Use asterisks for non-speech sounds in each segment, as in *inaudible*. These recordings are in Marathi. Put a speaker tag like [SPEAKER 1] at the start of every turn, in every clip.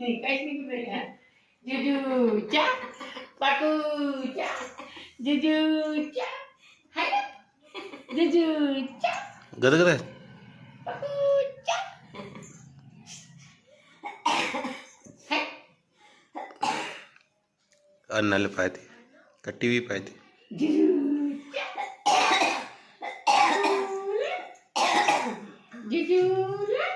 [SPEAKER 1] काहीच नाही करू राहिली, हा. जुजूच्या हाय ना? जुजूच्या
[SPEAKER 2] गदगद आहे
[SPEAKER 1] पाकूच्या हाय
[SPEAKER 2] अन्नाला पाहते का टी व्ही पाहते
[SPEAKER 1] जुजूला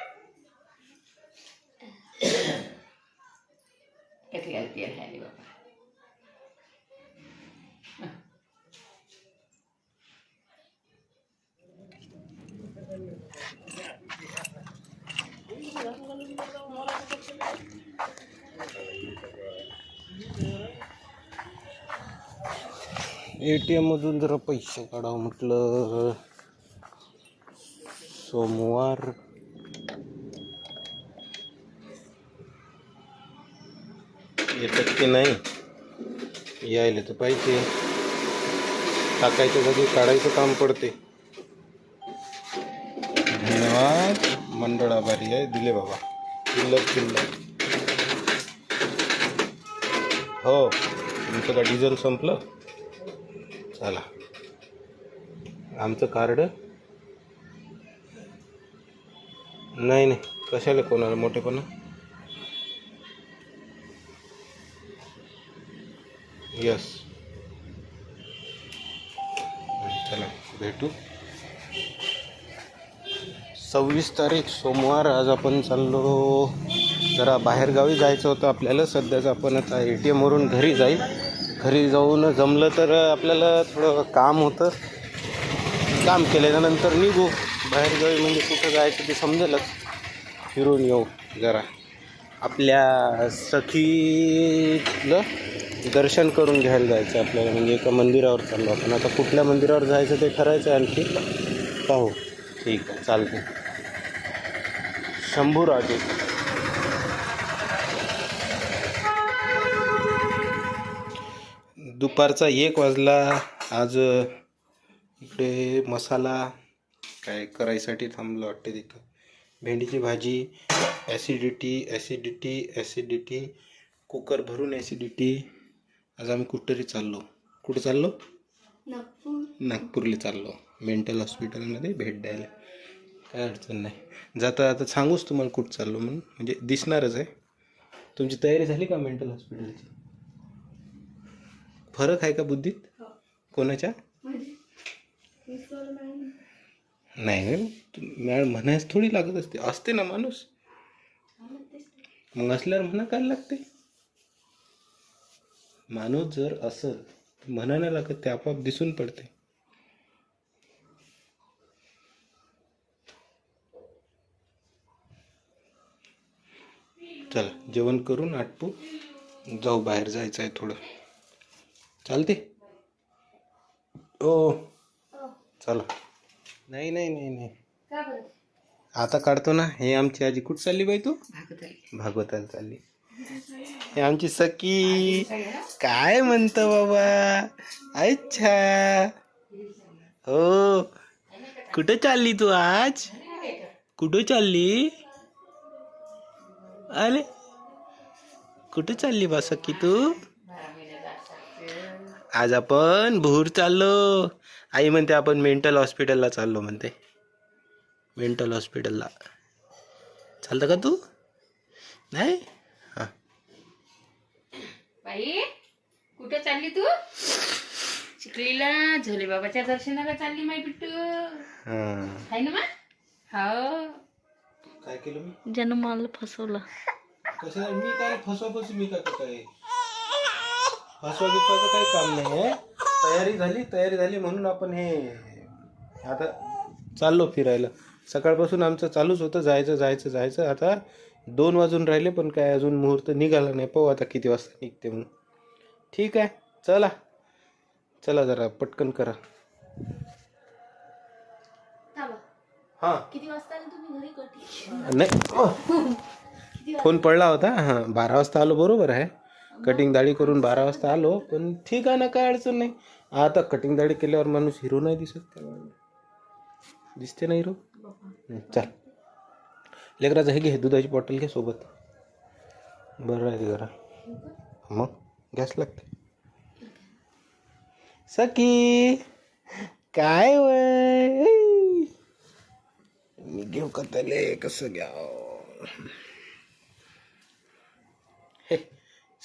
[SPEAKER 1] किती गलती आहे बाबा
[SPEAKER 2] ए टी एममधून जरा पैसे काढावं म्हटलं. सोमवार. येतात की नाही. यायला तर पाहिजे. टाकायच्या जागी काढायचं काम पडते. धन्यवाद. मंडळ आभारी आहे. दिले बाबा. किल्लक किल्लक हो. तुमचं का डिझेल संपलं? चला. आमचं कार्ड? नाही नाही. कशाला कोणाला? मोठेपणा यस चला भेटू. सव्वीस तारीख सोमवार. आज आपण चाललो. जरा बाहेरगावी जायचं होतं आपल्याला. सध्याच आपण आता ए टी एमवरून घरी जाईल. घरी जाऊन जमलं तर आपल्याला थोडं काम होतं. काम केल्यानंतर निघू. बाहेर जाऊ म्हणजे कुठं जायचं ते समजेलच. फिरून येऊ जरा. आपल्या सखीला दर्शन करून घ्यायला जायचं आपल्याला. म्हणजे एका मंदिरावर चाललो आपण. आता कुठल्या मंदिरावर जायचं ते ठरायचं आणखी. पाहू. ठीक आहे चालते शंभूराजे. दुपारचा एक वाजला. आज इकडे मसाला काय करायसाठी थांबलं वाटते तिथं. भेंडीची भाजी ॲसिडिटी ॲसिडिटी ॲसिडिटी कुकर भरून ॲसिडिटी आज आम्ही कुठतरी चाललो. कुठं चाललो? नागपूरला चाललो. मेंटल हॉस्पिटलमध्ये भेट द्यायला. काय अडचण नाही. जाता आता सांगूच तुम्हाला कुठं चाललो म्हणून. म्हणजे दिसणारच आहे. तुमची तयारी झाली का मेंटल हॉस्पिटलची? फरक आहे का बुद्धीत? कोणाच्या? नाही मॅडम म्हणायच थोडी लागत असते. असते ना माणूस. मग असल्यावर म्हणा काय लागते? माणूस जर असल म्हणा नाही लागत ते आपोआप दिसून पडते. चला जेवण करून आटपू. जाऊ बाहेर जायचं आहे थोडं. चालते? ओ. चला. नाही नाही नाही नाही. आता काढतो ना. हे आमची आजी कुठं चालली बाई तू? भागवताला चालली. हे आमची सखी. काय म्हणत बाबा? अच्छा. हो. कुठं चालली तू आज? कुठं चालली? अरे कुठं चालली बा सखी तू? आज आपण भूर चाललो. आई म्हणते आपण मेंटल हॉस्पिटलला चाललो म्हणते. मेंटल हॉस्पिटलला चालतं का तू? नाही? हां.
[SPEAKER 1] बाई कुठं चालली तू? चिखलीला झोले बाबाच्या दर्शनाला चालली माय बिट्टू.
[SPEAKER 2] हां.
[SPEAKER 1] आहे ना हो.
[SPEAKER 2] काय केलं मी?
[SPEAKER 3] ज्यानं मला फसवलं.
[SPEAKER 2] कसं मी काय फसवा फसवी मी काय काय फसवा बिसवाचं काही काम नाही आहे तयारी झाली तयारी झाली म्हणून आपण हे आता चाललो फिरायला. सकाळपासून आमचं चालूच होतं जायचं जायचं जायचं. आता दोन वाजून राहिले पण काय अजून मुहूर्त निघाला नाही. पाहू आता किती वाजता निघते म्हणून. ठीक आहे चला. चला जरा पटकन करा. हां.
[SPEAKER 3] किती वाजता तुम्ही घरी
[SPEAKER 2] नाही. फोन पडला होता. हां बारा वाजता आलो बरोबर आहे. कटिंग दाढी करून बारा वाजता आलो पण ठीक आहे ना काय अडचण नाही. आता कटिंग दाढी केल्यावर माणूस हिरो नाही दिसत का? दिसते ना हिरो? चल. लेकराचं हे घे दुधाची बॉटल घे सोबत. बरं आहे जरा. मग गॅस लागते. सखी काय वय? मी घेऊ का त्याले? कसं घ्या हे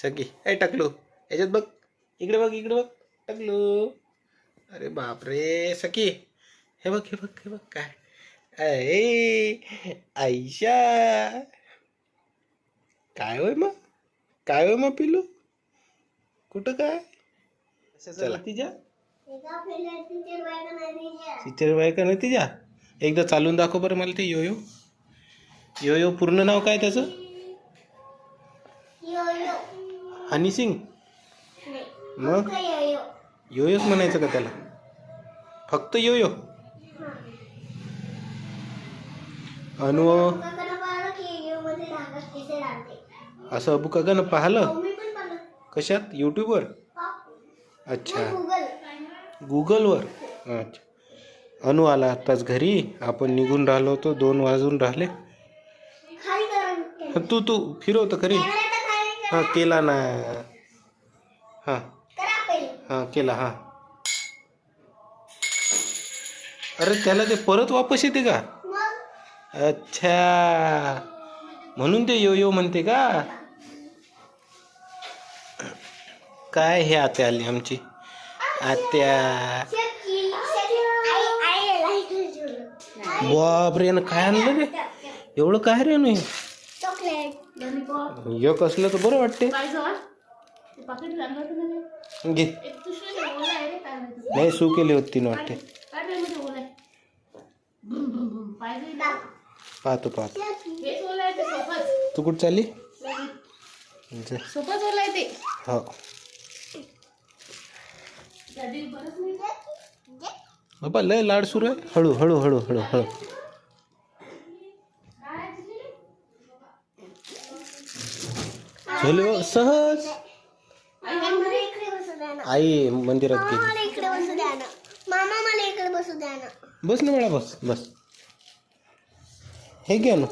[SPEAKER 2] सकी हे टाकलो. याच्यात बघ. इकडे बघ इकडे बघ. टाकलो. अरे बापरे सकी हे बघ हे बघ हे बघ काय. अरे आईशा काय होय मग? काय होय मग पिलू कुठं काय? चला. तिच्या टीचर बाय का नाही तिच्या एकदा चालून दाखव बरं मला ते योयो. योयो पूर्ण नाव काय त्याचं? हनी सिंग? मग? योयोच म्हणायचं का त्याला? फक्त योयो? अनु? असं अबू काकानं पाहिलं? कशात? यूट्यूबवर अच्छा. गुगलवर अच्छा. अनु आला आत्ताच घरी. आपण निघून राहिलो होतो. दोन वाजून राहिले. तू तू फिरवतो खरी हां केला ना. हां. हां केला हां. अरे त्याला ते परत वापस येते का? अच्छा. म्हणून ते यो यो म्हणते का? काय हे आत्या आली आमची? आत्या. बापरे ना काय आणलं रे? एवढं काय रे नाही एक असलं तर बरं वाटते घे. नाही सू केली होती तीन वाटते? पाहतो पाहतो.
[SPEAKER 3] ते
[SPEAKER 2] कुठं चालली? हो. बाबा लय लाड सुरू आहे. हळू हळू हळू हळू हळू. झोले बघ, सहज.
[SPEAKER 3] आई
[SPEAKER 2] मंदिरात गेली.
[SPEAKER 3] इकडे बसू द्या ना. मामा मला इकडे बसू द्या ना.
[SPEAKER 2] बस ना बाळा बस बस. हे घ्या ना.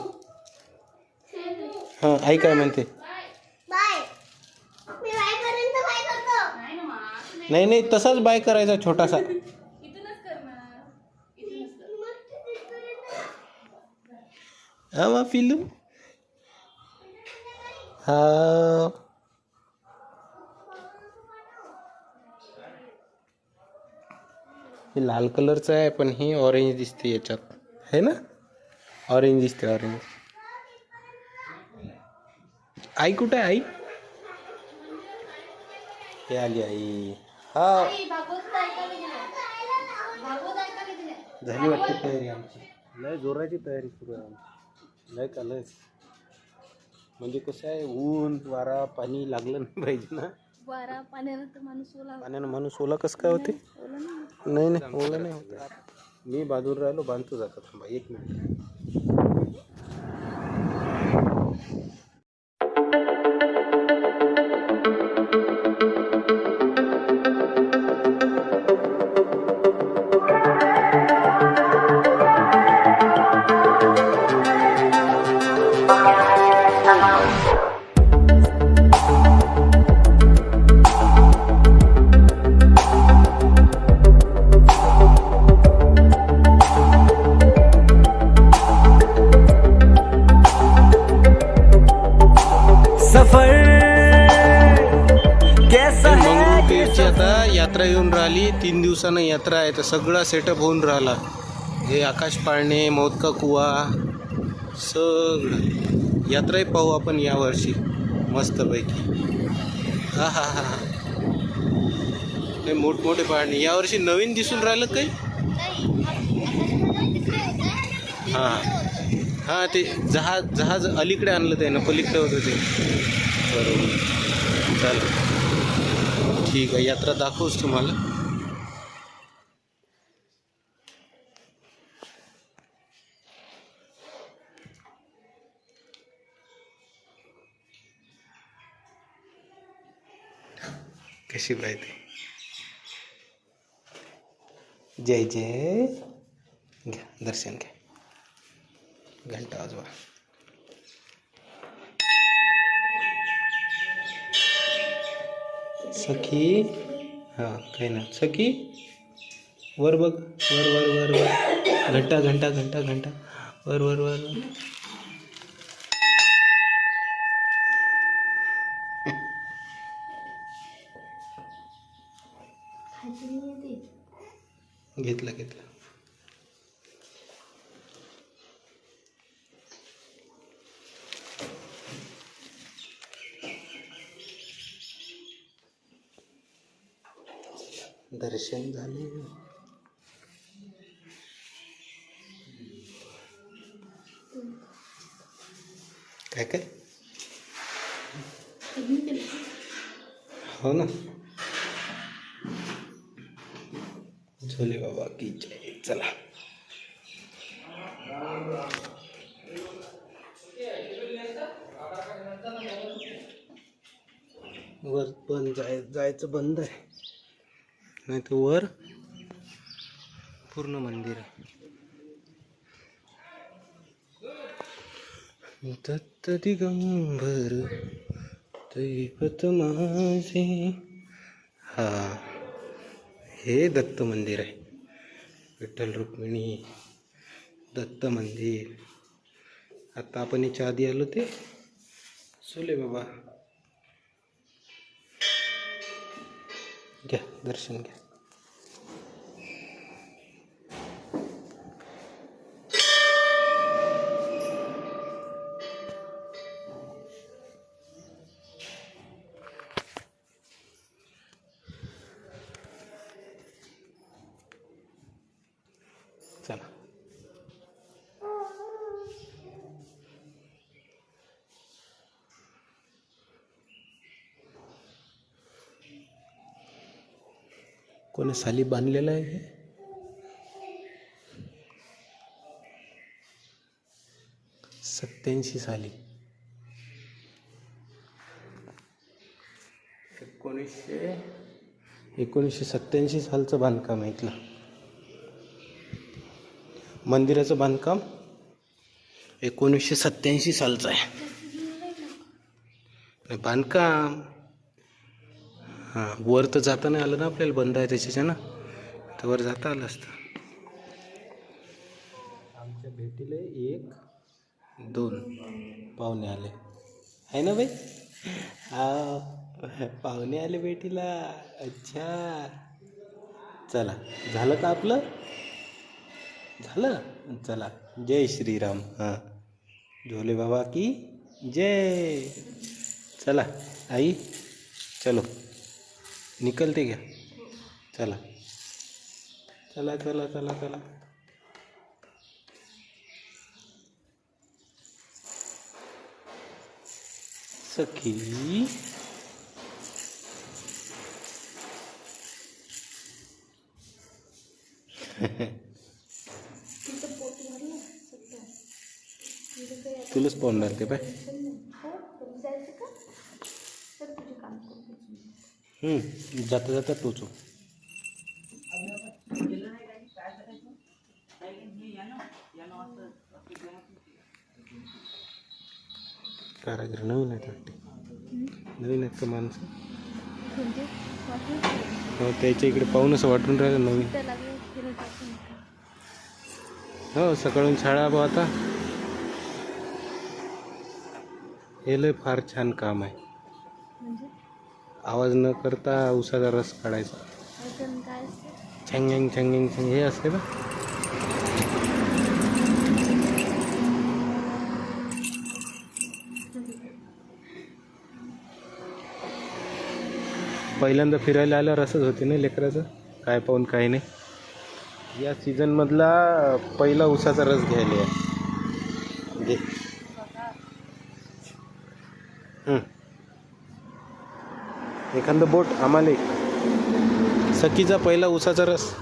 [SPEAKER 2] हां आई काय म्हणते?
[SPEAKER 3] बाय. मी बाय करेन तर बाय करतो. नाही
[SPEAKER 2] नाही नाही तसाच बाय करायचा छोटासा. हा मा पिलू हा हे लाल कलरचं आहे पण ही ऑरेंज दिसते याच्यात. है ना? ऑरेंज दिसते ऑरेंज आई कुठे आहे आई? हे आली आई. हा. झाली वाटते तयारी आमची. लय जोराची तयारी सुरू आहे आमची. लय का लय म्हणजे कसं आहे ऊन वारा पाणी लागलं नाही पाहिजे ना?
[SPEAKER 3] वारा पाण्यानं तर माणूस ओला
[SPEAKER 2] पाण्यानं माणूस ओला कसं काय होते. नाही नाही ओला नाही होत. मी बाजूला राहिलो बांधतो जातो थांबा एक मिनिट. यात्रा तीन दिवसानं यात्रा आहे तर सगळा सेटअप होऊन राहिला. हे आकाश पाळणे मोदका कुवा सगळं. यात्राही पाहू आपण यावर्षी मस्तपैकी. हा हा हा हा. नाही मोठमोठे पाळणे. यावर्षी नवीन दिसून राहिलं काही? हां. हां ते जहाज जहाज अलीकडे आणलं ते ना पलीकडे होतं ते. बरोबर. चालेल. ठीक आहे यात्रा दाखवूच तुम्हाला. कशी आहे ते जय जय. घ्या दर्शन घ्या. घंटा आजवा सखी हा काही ना. सखी वर बघ वर वर वर वर. घंटा घंटा घंटा घंटा. वर वर वर वर. घेतलं घेतलं. दर्शन झाले. काय काय? हो ना. भोले बाबा की जय चला. वर पण जाय जायचं बंद आहे. नाही तर वर पूर्ण मंदिर आहे. दत्त दिगंबर दैवत माझे. हा. हे दत्त मंदिर आहे. विठ्ठल रुक्मिणी दत्त मंदिर. आता आपण याच्या आधी आलो ते सोले बाबा. घ्या दर्शन घ्या. कोणी साली बांधलेलं आहे हे। सत्याऐंशी साली। एकोणीसशे एकोणीसशे सत्याऐंशी सालचं बांधकाम आहे इथलं. मंदिराचं बांधकाम एकोणीसशे सत्याऐंशी सालचं आहे. बांधकाम. हां वर तर जाता नाही आलं ना आपल्याला बंद आहे त्याच्याच्या ना. तर वर जाता आलं असतं. आमच्या भेटीला एक दोन. पाहुणे आले. आहे ना बाई? हा पाहुणे आले भेटीला. अच्छा. चला. झालं का आपलं? झालं? चला. जय श्रीराम. हां. झोले बाबा की जय. चला आई. चलो. निकलते क्या चला. चला चला चला चला. सखी. तुलाच पाहणार ते पाय जाता जाता टोचू. कारागीर नवीन आहेत वाटते. नवीन आहेत का माणसं? हो त्याच्या इकडे पाहून असं वाटून राहिलं नवीन. हो सकाळून शाळा बा आता. हे लय फार छान काम आहे. आवाज न करता उसाचा रस काढायचा. छंगेंग छंगेंग छंग हे असते ना? पहिल्यांदा फिरायला आल्यावर असंच होते ना लेकराचं? काय पाहून काय नाही. या सीझनमधला पहिला उसाचा रस घ्यायला या. घे हं. एखादं बोट आम्हाला. एक सखीचा पहिला उसाचा रस.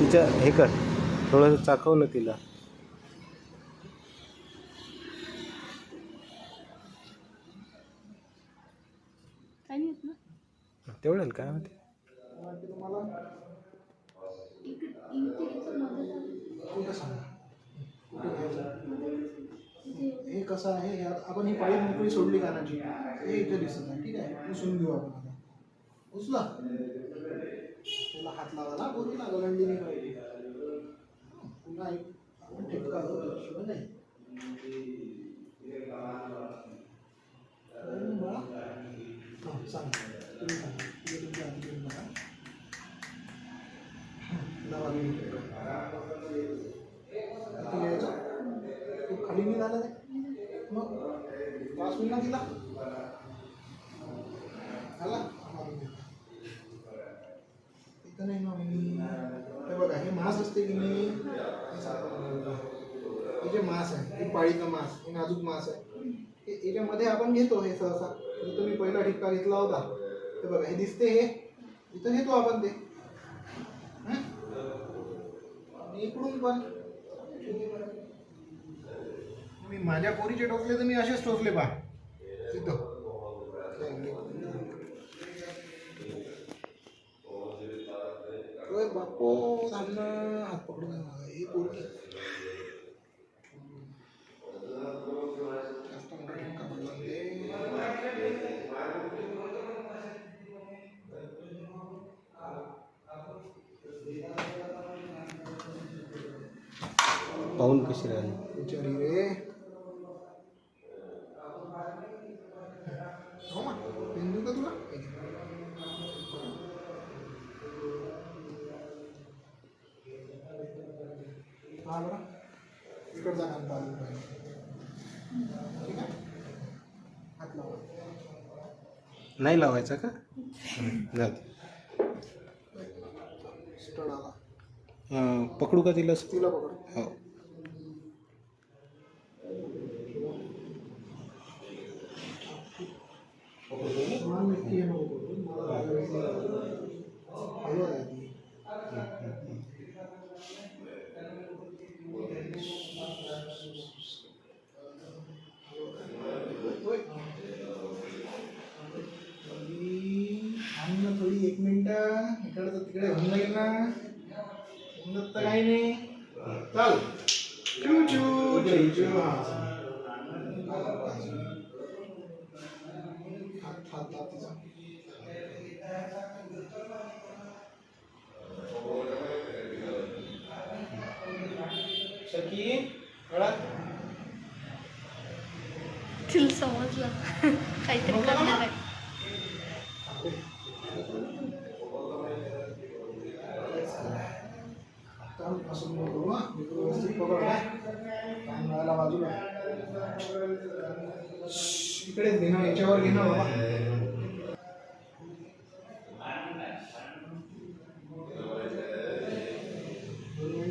[SPEAKER 2] तिच्या हे कर. थोडंसं चाकवलं तिला.
[SPEAKER 1] ना
[SPEAKER 2] काय
[SPEAKER 4] माहिती. हे कसं आहे आपण ही पाळी मोकळी सोडली कानाची हे इथे दिसत नाही ठीक आहे? उचलून घेऊ आपण आता. उचला त्याला हात लावायला बोलू ना गलंडी पाहिजे पुन्हा एक आपण ठिपका लावतो शिवाय नाही कळलं बाळा? हां सांग तुम्ही सांगा तुम्ही तुमच्या आधी करून बघा लावा तुम्ही ठिपका. किती घ्यायचं तू खाली नाही झाला ते मग पाच मिनिटात दिला आला मारून घे. इथं नाही ना मी हे बघा हे मांस असते की नाही हे सारखं बनवलेलं आहे. हे जे मांस आहे हे पाळीचं मांस हे नाजूक मांस आहे. हे याच्यामध्ये आपण घेतो हे सहसा. इथं मी पहिला ठिपका घेतला होता. हे बघा हे दिसते हे. इथं घेतो आपण ते. आणि इकडून पण. मी माझ्या पोरीचे टोचले तर मी असेच टोचले पा इथं. बापो थांब हात पकडून हे मला पोरगी जास्त मोठा ठिपका पडला ते.
[SPEAKER 2] पाहून कशी राहिली?
[SPEAKER 4] बिचारी रे. हो मा पेन देऊ का तुला? हा बरं. इकडचा कान बाजूला पाहिजे ठीक आहे? हात लावा.
[SPEAKER 2] नाही लावायचा का? जाऊ
[SPEAKER 4] स्टड आला.
[SPEAKER 2] अं, पकडू का तिला?
[SPEAKER 4] तिला पकड.
[SPEAKER 2] हो
[SPEAKER 4] मला नक्की हे नको करू. मला हलवत आहे ती. होय. थोडी थांब ना थोडी एक मिनिट इकडचं तिकडे होऊन जाईल ना होऊन तर काही नाही चाल। चू चू चू चू। हा हात हात हात तिचा सखी कळा
[SPEAKER 3] तिला समजलं काहीतरी करणार आहे
[SPEAKER 4] काम असं नको करू हा मी व्यवस्थित पकड काय काम राहायला बाजूला इकडे घेणं याच्यावर घेणं बाबा.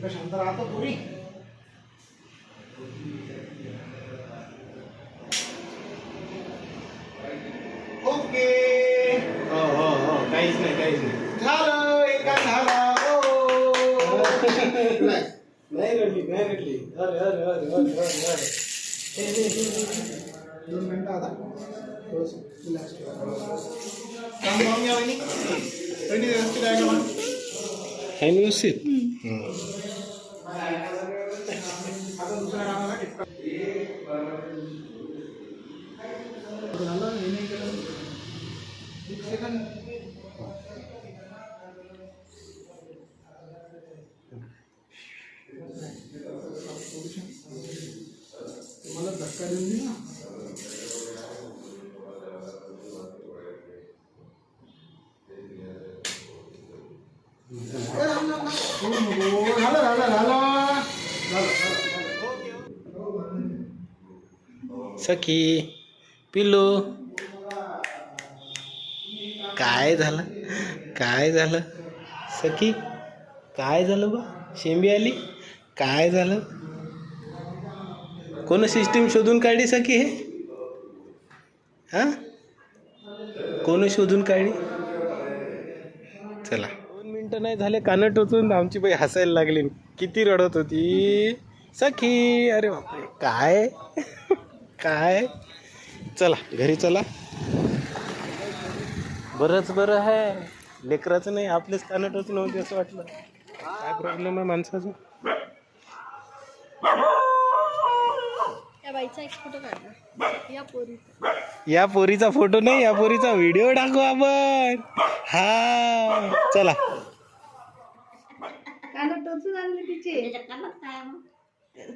[SPEAKER 4] शांत राहतो तुम्ही ओके
[SPEAKER 2] हो हो हो काहीच नाही काहीच नाही
[SPEAKER 4] झालं एक काय झाला हो Relax.
[SPEAKER 2] नाही रडली नाही रडली अरे अरे अरे अरे अरे अरे
[SPEAKER 4] दोन मिनिटं आता थोडंसं रिलॅक्स काम पाहून घ्या वहिनी वहिनी व्यवस्थित आहे का मग
[SPEAKER 2] आहे ना व्यवस्थित
[SPEAKER 4] आता दुसऱ्या कामाला टिपका झालं हे नाही केलं एक सेकंड मला धक्का देऊन दे ना ए, राम, राम, राम. हो, नको. झालं झालं झालं झालं झालं
[SPEAKER 2] सखी पिलू काय झालं? काय झालं? सखी काय झालं बा? शेंबी आली? काय झालं? कोण सिस्टीम शोधून काढली सखी हे? हां? कोण शोधून काढली? चला. दोन मिनटं नाही झाले कानं टोचून आमची बाई हसायला लागली. किती रडत होती. सखी अरे बापरे काय? काय? चला घरी चला. बरंच बरं आहे. लेकराचं नाही आपलेच कानटच नव्हते असं वाटलं. काय प्रॉब्लेम आहे माणसाचा?
[SPEAKER 3] या बाईचा एक फोटो काढला या पोरी
[SPEAKER 2] या पोरीचा फोटो नाही या पोरीचा व्हिडिओ टाकू आपण. हा चला.
[SPEAKER 3] कानात टोचून आणले तिचे.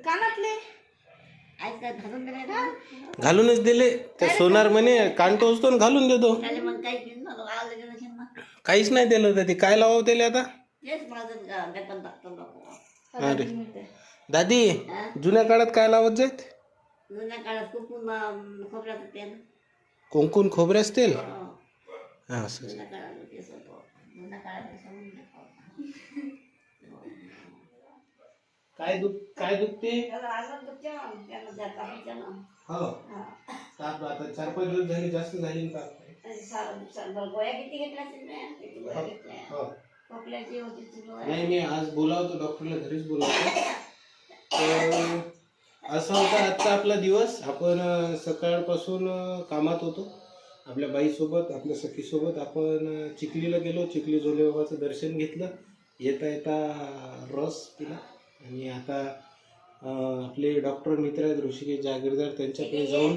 [SPEAKER 3] कानातले
[SPEAKER 2] घालूनच दिले. त्या सोनार म्हणे कांटो असतो ना घालून देतो. काहीच नाही दिलं होतं ते. काय लावावं त्याला आता? अरे. दादी जुन्या काळात काय लावत जात
[SPEAKER 5] कुकून खोबऱ्यात तेल.
[SPEAKER 2] कोंकून खोबऱ्याच तेल? हा असं
[SPEAKER 5] जुन्या काळात तेच होतं जुन्या काळात समजून
[SPEAKER 2] काय दुख काय दुखते हो. ताप आता चार पाच दिवस झाले जास्त झाले ना ताप
[SPEAKER 5] गोळ्या किती घेतल्या
[SPEAKER 2] हो
[SPEAKER 5] गोळ्या.
[SPEAKER 2] नाही मी आज बोलावतो डॉक्टरला घरीच बोलावतो. तर असा होता आजचा आपला दिवस. आपण सकाळपासून कामात होतो. आपल्या बाईसोबत आपल्या सखीसोबत आपण चिखलीला गेलो. चिखली झोले बाबाचं दर्शन घेतलं. येता येता रस पिला. आणि आता आपले डॉक्टर मित्र आहेत ऋषिकेश जागीरदार त्यांच्याकडे जाऊन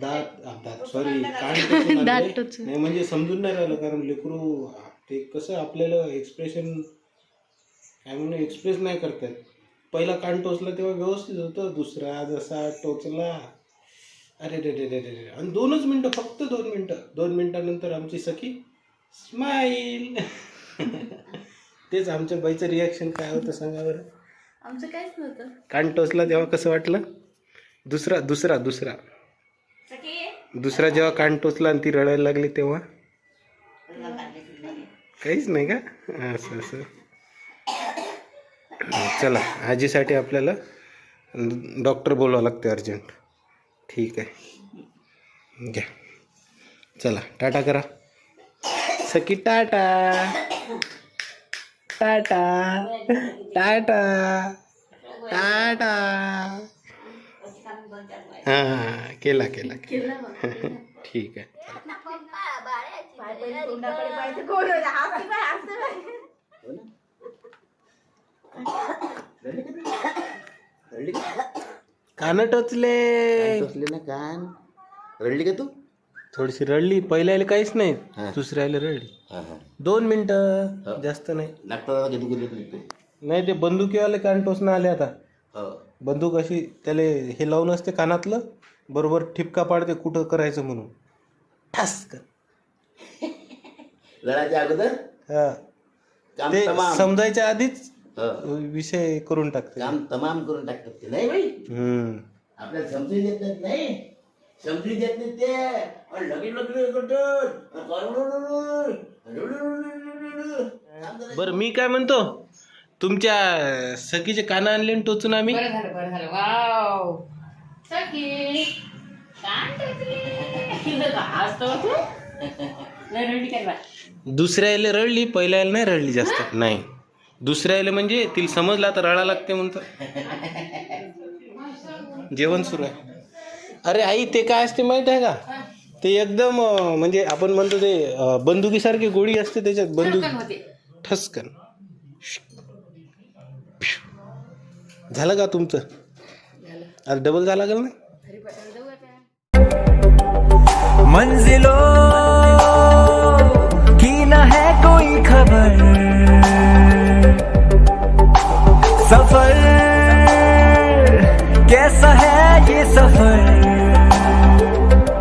[SPEAKER 2] दात दात सॉरी *laughs* टोचून. नाही म्हणजे समजून नाही राहिलं कारण लेकरू ते कसं आपल्याला एक्सप्रेशन काय म्हणून एक्सप्रेस नाही करतात पहिला कान टोचला तेव्हा व्यवस्थित होतं. दुसरा जसा टोचला. अरे रे रे रे रे रे. आणि दोनच मिनटं फक्त दोन मिनटं. दोन मिनटानंतर आमची सखी स्माईल *laughs* तेच आमच्या बाईचं रिॲक्शन काय होतं सांगा बरं.
[SPEAKER 3] आमचं काहीच नव्हतं.
[SPEAKER 2] कान टोचला तेव्हा कसं वाटलं? दुसरा दुसरा दुसरा. दुसरा जेव्हा कान टोचला आणि ती रडायला लागली तेव्हा? काहीच नाही का? असं असं. चला आजीसाठी आपल्याला डॉक्टर बोलावं लागते अर्जंट. ठीक आहे. घ्या. चला टाटा करा. सकी टाटा. टाटा. टाटा. टाटा. हां केला केला केला. ठीक आहे. कान टोचले.
[SPEAKER 6] टोचले ना कान. रडली का तू?
[SPEAKER 2] थोडीशी रडली. पहिल्याला काहीच नाही. दुसऱ्याला रडली. दोन मिनिटं जास्त नाही.
[SPEAKER 6] गेले
[SPEAKER 2] नाही ते बंदुकीवाले कान टोचणं आले आता.
[SPEAKER 6] हो.
[SPEAKER 2] बंदूक अशी त्याला हे लावून असते कानातलं. बरोबर ठिपका पाडते कुठं करायचं म्हणून. ठास कर. *laughs*
[SPEAKER 6] लढायच्या अगोदर?
[SPEAKER 2] हा.
[SPEAKER 6] काम
[SPEAKER 2] ते
[SPEAKER 6] तमाम.
[SPEAKER 2] समजायच्या आधीच
[SPEAKER 6] हो.
[SPEAKER 2] विषय करून टाकते.
[SPEAKER 6] काम तमाम करून टाकतात ते नाही बाई.
[SPEAKER 2] हम्म.
[SPEAKER 6] आपल्याला समजून नाहीत नाही. समजून देत नाही ते. लगेच लगेच करतात.
[SPEAKER 2] बरं मी काय म्हणतो? तुमच्या सखीचे कान आणले आणि टोचून आम्ही?
[SPEAKER 1] बरं झालं बरं झालं. वाव. सखी कान टोचले. आज तर तू लय रडली काय बा
[SPEAKER 2] दुसऱ्याला रडली पहिल्याला नाही रडली जास्त. नाही. दुसऱ्याला म्हणजे तिला समजला तर रडा लागते म्हणतो. *laughs* जेवण सुरू आहे. अरे आई ते काय असते माहीत आहे का? ते एकदम अं, म्हणजे आपण म्हणतो ते अं, बंदुकीसारखी गोळी असते त्याच्यात बंदूक.
[SPEAKER 1] ठसकन होते.
[SPEAKER 2] ठसकन. झालं का तुमचं? आता डबल झाला का ना
[SPEAKER 7] मंजिलों की न है कोई खबर? सफर कैसा है